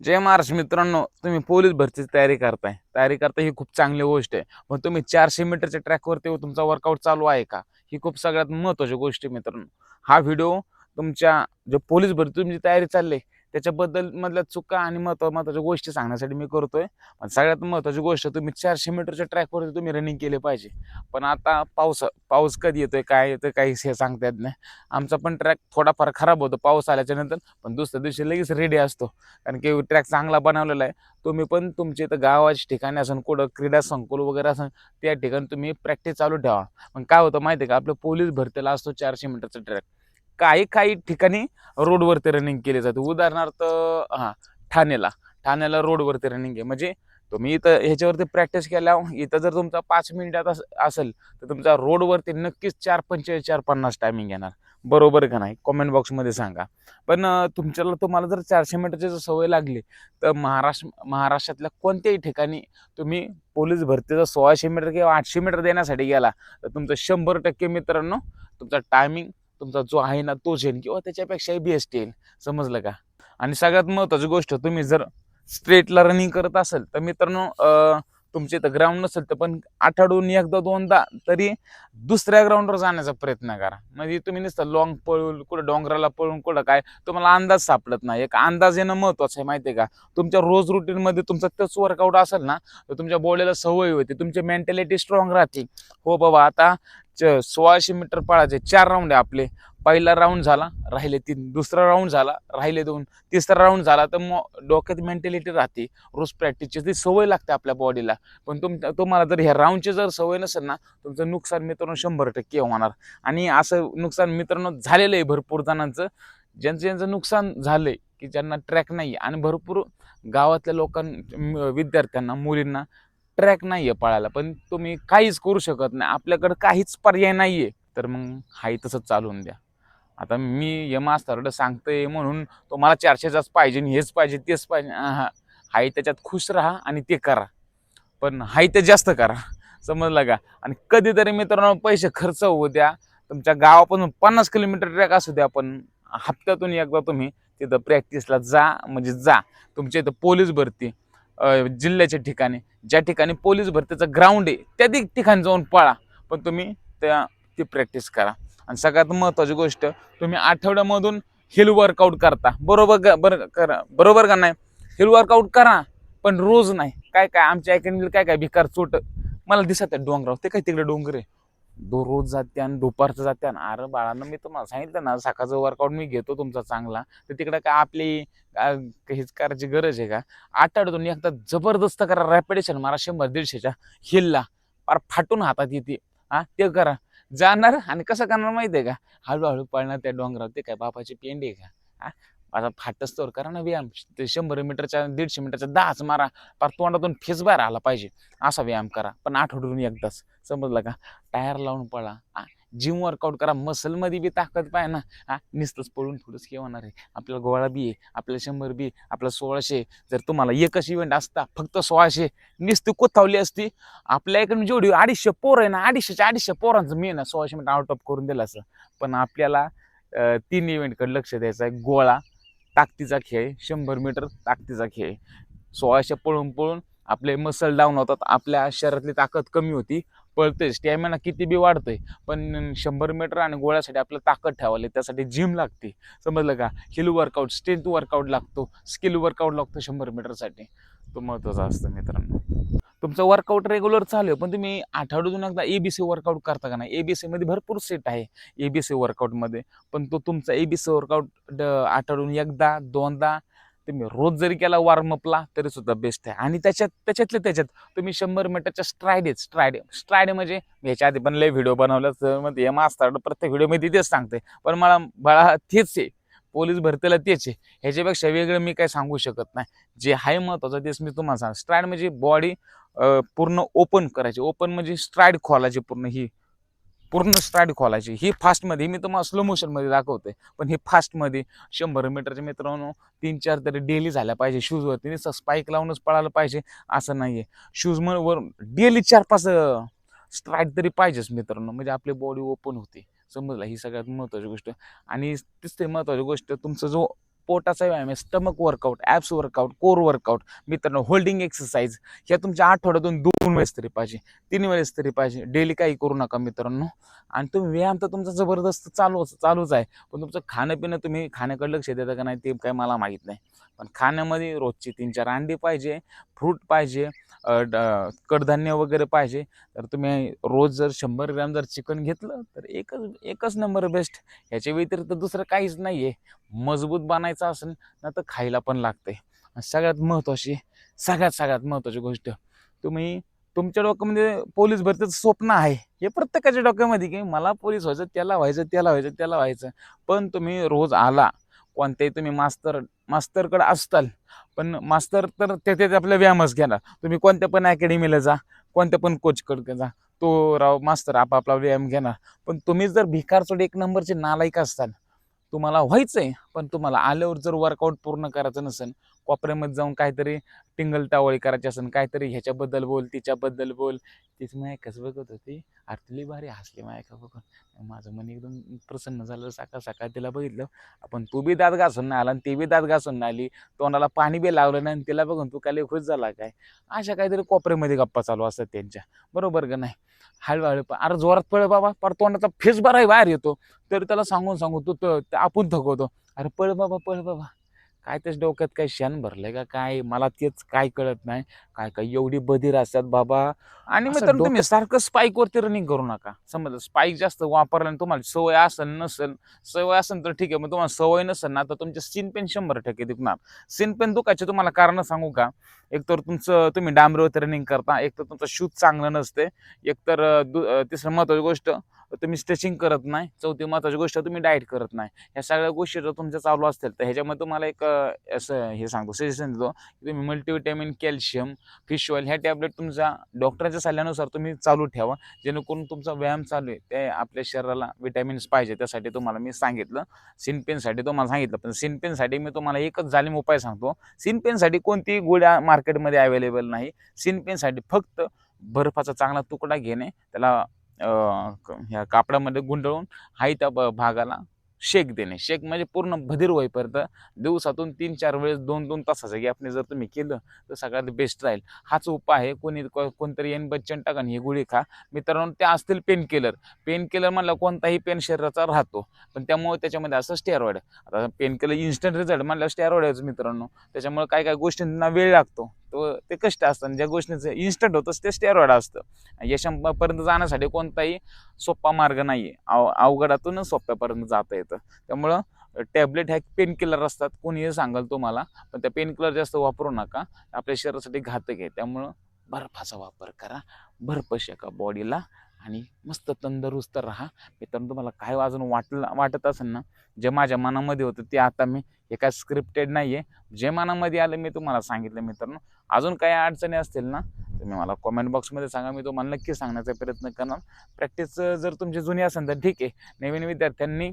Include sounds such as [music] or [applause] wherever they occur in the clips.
जय महाराष्ट्र मित्रांनो तुम्ही पोलीस भरतीची तयारी करताय. तयारी करता ही खूप चांगली गोष्ट आहे. पण तुम्ही चारशे मीटरच्या ट्रॅकवरती तुमचा वर्कआउट चालू आहे का? ही खूप सगळ्यात महत्त्वाची गोष्ट आहे मित्रांनो. हा व्हिडिओ तुमच्या जो पोलीस भरती तुमची तयारी चालली त्याच्याबद्दल मधल्या चुका आणि महत्त्व महत्त्वाच्या गोष्टी सांगण्यासाठी मी करतोय. पण सगळ्यात महत्त्वाची गोष्ट तुम्ही चारशे मीटरच्या ट्रॅकवरती तुम्ही रनिंग केले पाहिजे. पण आता पाऊस पाऊस कधी येतोय काय येतोय काही हे सांगता येत नाही. आमचा पण ट्रॅक थोडाफार खराब होतो पाऊस आल्याच्यानंतर पण दुसऱ्या दिवशी लगेच रेडी असतो. कारण की ट्रॅक चांगला बनवलेला आहे. तुम्ही पण तुमच्या इथं गावाच्या ठिकाणी असन कुठं क्रीडा संकुल वगैरे असेल त्या ठिकाणी तुम्ही प्रॅक्टिस चालू ठेवा. पण काय होतं माहिती आहे का? आपलं पोलीस भरतीला असतो चारशे मीटरचा ट्रॅक काही काही ठिकाणी रोडवरती रनिंग केले जाते. उदाहरणार्थ हां ठाण्याला. ठाण्याला रोडवरती रनिंग आहे. म्हणजे तुम्ही इथं ह्याच्यावरती प्रॅक्टिस केल्या इथं जर तुमचा पाच मिनिटात असेल तर तुमचा रोडवरती नक्कीच चार पंचेचाळीस चार पन्नास टायमिंग येणार. बरोबर का नाही? कॉमेंट बॉक्समध्ये सांगा. पण तुमच्याला तुम्हाला जर चारशे मीटरची जर सवय लागली तर महाराष्ट्र महाराष्ट्रातल्या कोणत्याही ठिकाणी तुम्ही पोलीस भरतीचा सोळाशे मीटर किंवा आठशे मीटर देण्यासाठी गेला तर तुमचं शंभर टक्के मित्रांनो तुमचा टायमिंग तुमचा जो आहे ना तोच येईल किंवा त्याच्यापेक्षाही बेस्ट येईल समजलं का? आणि सगळ्यात महत्त्वाची गोष्ट तुम्ही जर स्ट्रेटला रनिंग करत असेल तर मित्रांनो तुमच्या इथं ग्राउंड नसेल तर पण आठवडून एकदा दोनदा तरी दुसऱ्या ग्राउंडवर जाण्याचा प्रयत्न करा. म्हणजे तुम्ही नुसतं लॉंग पळून कुठं डोंगराला पळून कुठं काय तुम्हाला अंदाज सापडत नाही. एक अंदाज येणं महत्वाचं आहे माहिती आहे का? तुमच्या रोज रुटीनमध्ये तुमचा तोच वर्कआउट असेल ना तर तुमच्या बॉडीला सवय होते तुमची मेंटॅलिटी स्ट्रॉंग राहते. हो बाबा आता च- सोळाशे मीटर पळायचे चार राऊंड आहे आपले. पहिला राऊंड झाला राहिले तीन. दुसरा राऊंड झाला राहिले दोन. तिसरा राऊंड झाला तर मग डोक्यात मेंटॅलिटी राहते. रोज प्रॅक्टिसची ती सवय लागते आपल्या बॉडीला पण तुम तुम्हाला जर ह्या राऊंडची जर सवय नसेल ना तुमचं नुकसान मित्रांनो शंभर टक्के होणार. आणि असं नुकसान मित्रांनो झालेलं आहे भरपूर जणांचं. ज्यांचं ज्यांचं नुकसान झालं आहे की ज्यांना ट्रॅक नाही आणि भरपूर गावातल्या लोकां विद्यार्थ्यांना मुलींना ट्रॅक नाही आहे पळायला. पण तुम्ही काहीच करू शकत नाही. आपल्याकडं काहीच पर्याय नाही आहे तर मग हाही तसंच चालवून द्या. आता मी हे मास्तरकडे सांगतोय म्हणून तो मला चारशेचाच पाहिजे आणि हेच पाहिजे तेच पाहिजे. हा हाही त्याच्यात खुश राहा आणि ते करा. पण हाही ते जास्त करा. समजलं का? आणि कधीतरी मित्रांनो पैसे खर्च होऊ द्या. तुमच्या गावापासून पन्नास किलोमीटर ट्रॅक असू द्या पण हप्त्यातून एकदा तुम्ही तिथं प्रॅक्टिसला जा म्हणजे जा. तुमच्या इथं पोलीस भरती जिल्ह्याच्या ठिकाणी. ज्या ठिकाणी पोलीस भरतीचं ग्राउंड आहे त्या ठिकाणी जाऊन पळा. पण तुम्ही त्या ती प्रॅक्टिस करा. आणि सगळ्यात महत्त्वाची गोष्ट तुम्ही आठवड्यामधून हिल वर्कआउट करता. बरोबर का बरं करा. बरोबर का नाही? हिल वर्कआउट करा पण रोज नाही. काय काय आमच्या अकॅडमीला काय काय भिकार चोट. मला दिसत आहे डोंगराव ते काय तिकडे डोंगर आहे? दो रोज जाते आणि दुपारचं जाते आणि अरे बाळांना मी तुम्हाला सांगितलं ना सकाळचं वर्कआउट मी घेतो तुमचा चांगला. तर तिकडे काय आपली हेच काहीच करायची गरज आहे का? आठवड्यातून एकदा जबरदस्त करा रॅपिडेशन मारा शंभर दीडशेच्या हिलला फार फाटून हातात येते. हा ते करा. जाणार आणि कसं करणार माहिती आहे का? हळूहळू पळणार त्या डोंगरावर. ते काय बापाची पेंडी आहे का? आता फाटच तोर करा ना व्यायाम. ते शंभर मीटरच्या दीडशे मीटरच्या दहाच मारा. पार तोंडातून फेस बाहेर आला पाहिजे. असा व्यायाम करा. पण आठवड्यातून एकदाच. समजलं का? टायर लावून पळा. जिम वर्कआउट करा. मसलमध्ये बी ताकद पाय ना. हा नुसतंच पळून थोडंच हे होणार आहे. आपल्याला गोळा बी आहे आपल्याला शंभर बी आपल्याला सोळाशे जर तुम्हाला एकच इव्हेंट असता फक्त सोळाशे नुसती कोथावली असती. आपल्या इकडून जेवढी अडीचशे पोर आहे ना अडीचशेच्या अडीचशे पोरांचं मी ना सोळाशे मिनिट आउट ऑफ करून दिलं असं. पण आपल्याला तीन इव्हेंटकडे लक्ष द्यायचं आहे. गोळा ताकदीचा खेळ शंभर मीटर ताकदीचा खेळ सोळाशे पळून पळून आपले मसल डाऊन होतात. आपल्या शरीरातली ताकद कमी होती. पळते स्टॅमिना किती बी वाढतंय पण शंभर मीटर आणि गोळ्यासाठी आपलं ताकद ठेवायला त्यासाठी जिम लागते. समजलं का? हिल वर्कआउट स्ट्रेंथ वर्कआउट लागतो. स्किल वर्कआउट लागतो शंभर मीटरसाठी तो महत्त्वाचा असतं मित्रांनो. तुमचं वर्कआउट रेग्युलर चालू आहे पण तुम्ही आठवड्यातून एकदा ए बी सी वर्कआउट करता का नाही? ए बी सीमध्ये भरपूर सेट आहे ए बी सी वर्कआउटमध्ये पण तो तुमचा ए बी सी वर्कआउट आठवड्यातून एकदा दोनदा तुम्ही रोज जरी केला वॉर्मअपला तरी सुद्धा बेस्ट आहे. आणि त्याच्यात त्याच्यातल्या त्याच्यात तुम्ही शंभर मीटरच्या स्ट्राईड आहेत. स्ट्रायडे स्ट्रायड म्हणजे ह्याच्या आधी पण लय व्हिडिओ बनवलं मग हे मास्तर प्रत्येक व्हिडिओमध्ये तेच सांगते. पण मला बाळा तेच आहे. पोलीस भरतीला तेच आहे. ह्याच्यापेक्षा वेगळं मी काय सांगू शकत नाही. जे आहे महत्त्वाचं तेच मी तुम्हाला सांग स्ट्राईड म्हणजे बॉडी पूर्ण ओपन करायची. ओपन म्हणजे स्ट्राईड खोलायची पूर्ण ही पूर्ण स्ट्राईड खोलायची. ही फास्टमध्ये मी तुम्हाला स्लो मोशनमध्ये दाखवते पण ही फास्टमध्ये शंभर मीटरच्या मित्रांनो तीन चार तरी डेली झाल्या पाहिजे. शूजवरती नुसतं स्पाईक लावूनच पळायला पाहिजे असं नाही आहे शूज वर डेली चार पाच स्ट्राईड तरी पाहिजेच मित्रांनो. म्हणजे आपली बॉडी ओपन होते. समजला? ही सगळ्यात महत्त्वाची गोष्ट. आणि तिसरी महत्त्वाची गोष्ट तुमचा जो पोटाचा व्यायाम आहे stomach workout abs workout core workout मित्रांनो होल्डिंग एक्सरसाइज ह्या तुमच्या आठवड्यातून दोन वेळेस तरी पाहिजे तीन वेळेस तरी पाहिजे. डेली काही करू नका मित्रांनो. आणि तुम्ही व्यायाम तर तुमचा जबरदस्त चालूच चालूच आहे. पण तुमचं खाणं पिणं तुम्ही खाण्याकडे लक्ष देता का नाही ते काय मला माहीत नाही. पण खाण्यामध्ये रोजची तीन चार अंडी पाहिजे फ्रूट पाहिजे कडधान्य वगैरे पाहिजे तर तुम्ही रोज जर शंभर ग्रॅम जर चिकन घेतलं तर एकच एकच नंबर बेस्ट. ह्याच्या व्यतिरिक्त दुसरं काहीच नाही आहे मजबूत बनायचं असेल ना तर खायला पण लागते सगळ्यात महत्त्वाची सगळ्यात सगळ्यात महत्त्वाची गोष्ट तुम्ही तुमच्या डोक्यामध्ये पोलीस भरतीचं स्वप्न आहे. हे प्रत्येकाच्या डोक्यामध्ये की मला पोलीस व्हायचं त्याला व्हायचं त्याला व्हायचं त्याला व्हायचं. पण तुम्ही रोज आला कोणत्याही तुम्ही मास्तर मास्तरकडं असताल पण मास्तर तर ते ते आपला व्यायामच घेणार. तुम्ही कोणत्या पण अकॅडमीला जा कोणत्या पण कोचकडे जा तो राव मास्तर आपापला व्यायाम घेणार. पण तुम्ही जर भिकारचोड एक नंबरचे नालायक असताल तुम्हाला व्हायचं आहे पण तुम्हाला आल्यावर जर वर्कआउट पूर्ण करायचं नसेल कोपऱ्यामध्ये जाऊन काहीतरी टिंगल टावळी करायची असेल काहीतरी ह्याच्याबद्दल बोल तिच्याबद्दल बोल. तीच मायकाच बघत होती? आरतली भारी हसली मायका बघून माझं मन एकदम प्रसन्न झालं. सकाळ सकाळ तिला बघितलं. आपण तू बी दात घासून नाही आला आणि ती बी दात घासून नाही आली. तोंडाला पाणी बी लावलं नाही आणि तिला बघून तू काय खुश झाला काय? अशा काहीतरी कोपऱ्यामध्ये गप्पा चालू असतात त्यांच्या. बरोबर का नाही? हळूहळू अरे जोरात पळ बाबा. पर तोंडाचा फेस बराही बाहेर येतो. तरी त्याला सांगून सांगू तू त- आपण थकवतो. अरे पळ बाबा पळ बाबा. काय त्याच डोक्यात काय शेण भरलंय का काय? मला तेच काय कळत नाही. काय काय एवढी बधीर असतात बाबा. आणि असं मित्रांनो तुम्ही सारखं स्पाईक वरती रनिंग करू नका. समजा स्पाईक जास्त वापरल्याने तुम्हाला सवय असेल नसेल सवय असेल तर ठीक आहे. मग तुम्हाला सवय नसेल ना तर तुमचे सीन पेन शंभर टक्के दुखणार. सीन पेन दुखायचे तुम्हाला कारण सांगू का? एक तर तुमचं तुम्ही डांबरीवरती रनिंग करता. एक तर तुमचं शूज चांगलं नसते. एक तर अं, दु- अं, तिसरं महत्वाची गोष्ट तुम्ही स्ट्रेचिंग करत नाही चौथी महत्वाची गोष्ट तुम्ही डाएट करत नाही. ह्या सगळ्या गोष्टी जर तुमच्या चालू असतील तर ह्याच्यामध्ये तुम्हाला एक असं हे सांगतो सजेशन देतो की तुम्ही मल्टीविटॅमिन कॅल्शियम फिश ऑइल ह्या टॅबलेट तुमच्या डॉक्टरच्या सल्ल्यानुसार तुम्ही चालू ठेवा. जेणेकरून तुमचा व्यायाम चालू आहे. ते आपल्या शरीराला विटॅमिन्स पाहिजे त्यासाठी तुम्हाला मी सांगितलं. सिनपेनसाठी तुम्हाला सांगितलं पण सिनपेनसाठी मी तुम्हाला एकच जालिम उपाय सांगतो. सिनपेनसाठी कोणतीही गोळ्या मार्केटमध्ये अवेलेबल नाही. सिनपेनसाठी फक्त बर्फाचा चांगला तुकडा घेणे त्याला ह्या कापडामध्ये गुंडळून हाय त्या ब- भागाला शेक देणे. शेक म्हणजे पूर्ण भदीर होईपर्यंत दिवसातून तीन चार वेळेस दोन दोन तासाचं गॅपने जर तुम्ही केलं तर सगळ्यात बेस्ट राहील. हाच उपाय आहे कोणी को- कोणतरी एन बच्चन टाकन ही गोळी खा. मित्रांनो त्या असतील पेन किलर पेन किलर म्हणलं कोणताही पेन शरीराचा राहतो पण त्यामुळे त्याच्यामध्ये असं स्टेरॉइड आता पेन किलर इन्स्टंट रिझल्ट म्हणलं स्टेरॉइडच मित्रांनो. त्याच्यामुळे काय काय गोष्टींना वेळ लागतो. तो ते कष्ट असतं. आणि ज्या गोष्टीचं इन्स्टंट होतं ते स्टेरॉइड असतं. यशापर्यंत जाण्यासाठी कोणताही सोपा मार्ग नाही आहे आव अवघडातून सोप्यापर्यंत जाता येतं. त्यामुळं टॅबलेट ह्या पेन किलर असतात. कोणीही सांगाल तुम्हाला पण त्या पेन किलर जास्त वापरू नका. आपल्या शरीरासाठी घातक आहे. त्यामुळं बर्फाचा वापर करा. बर्फ शेका बॉडीला आणि मस्त तंदुरुस्त राहा. मित्रांनो तुम्हाला काय अजून वाटलं वाटत असेल ना जे माझ्या मनामध्ये होतं ते आता मी हे काय स्क्रिप्टेड नाही आहे जे मनामध्ये आलं मी तुम्हाला सांगितलं मित्रांनो. अजून काही अडचणी असतील ना तुम्ही मला कॉमेंट बॉक्समध्ये सांगा. मी तुम्हाला नक्की सांगण्याचा प्रयत्न करणार. प्रॅक्टिस जर तुमची जुनी असेल तर ठीक आहे. नवीन विद्यार्थ्यांनी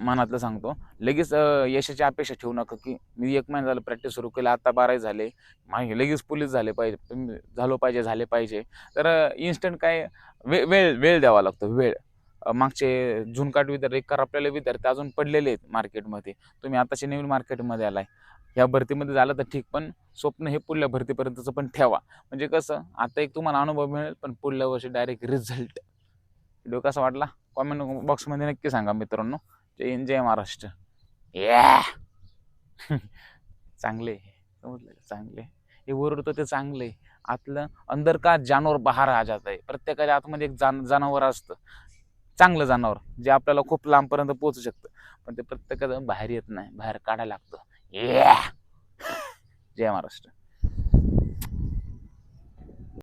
मनातलं सांगतो. लगेच यशाची अपेक्षा ठेवू नका की मी एक महिना झालं प्रॅक्टिस सुरू केलं आता बाराही झाले. मागे लगेच पोलीस झाले पाहिजे तुम्ही झालो पाहिजे झाले पाहिजे. तर इन्स्टंट काय वे वेळ वेळ द्यावा लागतो वेळ. मागचे झुनकाट विद्यार्थी करापलेले विद्यार्थी अजून पडलेले आहेत मार्केटमध्ये. तुम्ही आताचे नवीन मार्केटमध्ये आलाय. ह्या भरतीमध्ये झालं तर ठीक पण स्वप्न हे पुढल्या भरतीपर्यंतचं पण ठेवा. म्हणजे कसं आता एक तुम्हाला अनुभव मिळेल पण पुढल्या वर्षी डायरेक्ट रिझल्ट व्हिडिओ कसा वाटला? कॉमेंट बॉक्समध्ये नक्की सांगा मित्रांनो. जय हिंद जय महाराष्ट्र. या [laughs] चांगले. समजलं चांगले. हे ओरडतो ते चांगलं. आहे आतलं अंदर का जानवर बाहेर आ जात आहे. प्रत्येकाच्या आतमध्ये एक जान जनावर असतं. चांगलं जनावर जे आपल्याला खूप लांबपर्यंत पोहोचू शकतं. पण ते प्रत्येकाचं बाहेर येत नाही. बाहेर काढायला लागतं. या जय महाराष्ट्र.